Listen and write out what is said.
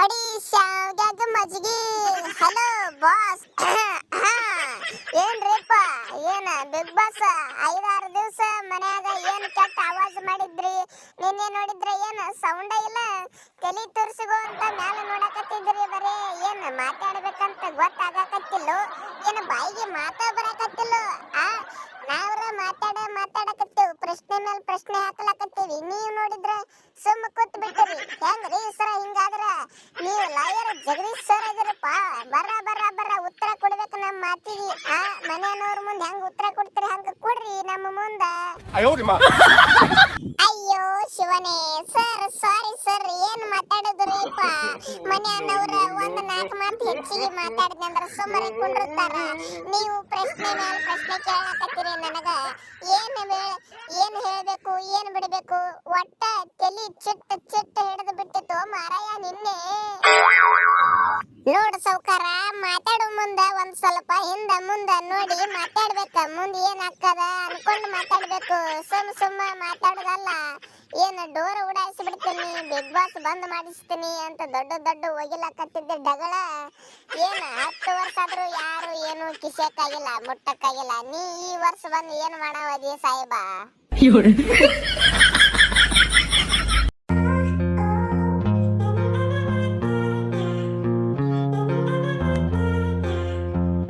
ಕಡಿ ಶಾವ್ಗ್ಯಾಗ ಮಜ್ಗಿ. Hello boss ಏನ್ರಿಪ್ಪ? ಏನ, big boss ಐದಾರು ದಿವಸ ಮನ್ಯಾಗ ಏನ್ ಕೆಟ್ಟ ಆವಾಜ್ ಮಾಡಿದ್ರಿ? ನಿನ್ನೆ ನೋಡಿದ್ರೆ ಏನ್ ಸೌಂಡ ಇಲ್ಲ? ತಲಿ ತೋರಿಸಿಗೋ ಅಂತ ಮ್ಯಾಲ ನೋಡಕತ್ತಿದ್ರಿ ಬರೇ. ಏನ್ ಮಾತಾಡ್ಬೇಕಂತ ಗೊತ್ತಾಗಕತ್ತಿಲ್ಲೋ? ಏನ್ ಬಾಯಿಗೆ ಮಾತಾ ಬರಕತ್ತಿಲ್ಲ? ಆ, ನಾವ್ರ ಮಾತಾಡ ಮಾತಾಡಕತ್ತೇವ್. ಪ್ರಶ್ನೆ ಮೇಲೆ ಪ್ರಶ್ನೆ ಹಾಕಲಕತ್ತೇವಿ. ನೀವು ನೋಡಿದ್ರ ಸುಮ್ಮ ಕೂತ್ ಬಿಟ್ಟಿರಿ ಹೆಂಗ್ರಿ ಸರ ಹಿಂಗಾದ್ರ ನೀವು ಲಾಯರ್ ಜಗದೀಶ್ ಸರ್ ಆಗಿರಪ್ಪ ಬರ ಬರ ಬರ ಉತ್ತರ ಕೊಡ್ಬೇಕು ನಮ್ಮ ಮಾತಿಗೆ ಆ ಮನೆಯವ್ರ ಮುಂದೆ ಹೆಂಗ್ ಉತ್ತರ ಕೊಡ್ತೀರಿ ಹಂಗ ಕೊಡ್ರಿ ನಮ್ಮ ಮುಂದ. ಅಯ್ಯೋ ಶಿವನೇ ಸರ್ ಸಾರಿ ಸರ್ ಏನ್ ಮಾತಾಡಿದ್ರಿಪ್ಪ ಮನೆಯವ್ರ ಒಂದ್ ನಾಲ್ಕು ಮಾತು ಹೆಚ್ಚಿಗೆ ಮಾತಾಡಿದ್ನಿ ಅಂದ್ರ ಸುಮ್ಮನೆ ಕುಂಡಿರ್ತಾರ ನೀವು ಪ್ರಶ್ನೆ ಮೇಲೆ ಪ್ರಶ್ನೆ ಕೇಳಕತ್ತೀರಿ ನನಗ. ಏನ್ ಏನ್ ಹೇಳ್ಬೇಕು ಏನ್ ಬಿಡ್ಬೇಕು? ಒಟ್ಟ ತಲಿ ಚಿಟ್ಟ ಚಿಟ್ಟ ಹಿಡಿದ ನೋಡು ಸೌಕಾರ ಮಾತಾಡೋ ಮುಂದ, ಒಂದ್ ಸ್ವಲ್ಪ ಹಿಂದ ಮುಂದ ನೋಡಿ ಮಾತಾಡ್ಬೇಕ. ಮುಂದ ಏನ್ ಆಗ್ತದ ಅನ್ಕೊಂಡ್ ಮಾತಾಡ್ಬೇಕು. ಸುಮ್ ಸುಮ್ಮ ಮಾತಾಡೋದಲ್ಲ. ಏನ್ ಡೋರ್ ಉಡಾಯಿಸಿ ಬಿಡ್ತೀನಿ ಬಿಗ್ ಬಾಸ್ ಬಂದ್ ಮಾಡಿಸ್ತೀನಿ ಅಂತ ದೊಡ್ಡ ದೊಡ್ಡ ಒಗಿಲಕತ್ತಿದ್ದ ಡಗಳ. ಏನ್ ಹತ್ತು ವರ್ಷ ಆದ್ರೂ ಯಾರು ಏನು ಕಿಸಕ್ಕಾಗಿಲ್ಲ ಮುಟ್ಟಕ್ಕಾಗಿಲ್ಲ. ನೀ ಈ ವರ್ಷ ಬಂದು ಏನ್ ಮಾಡಾವದಿ ಸಾಹೇಬ?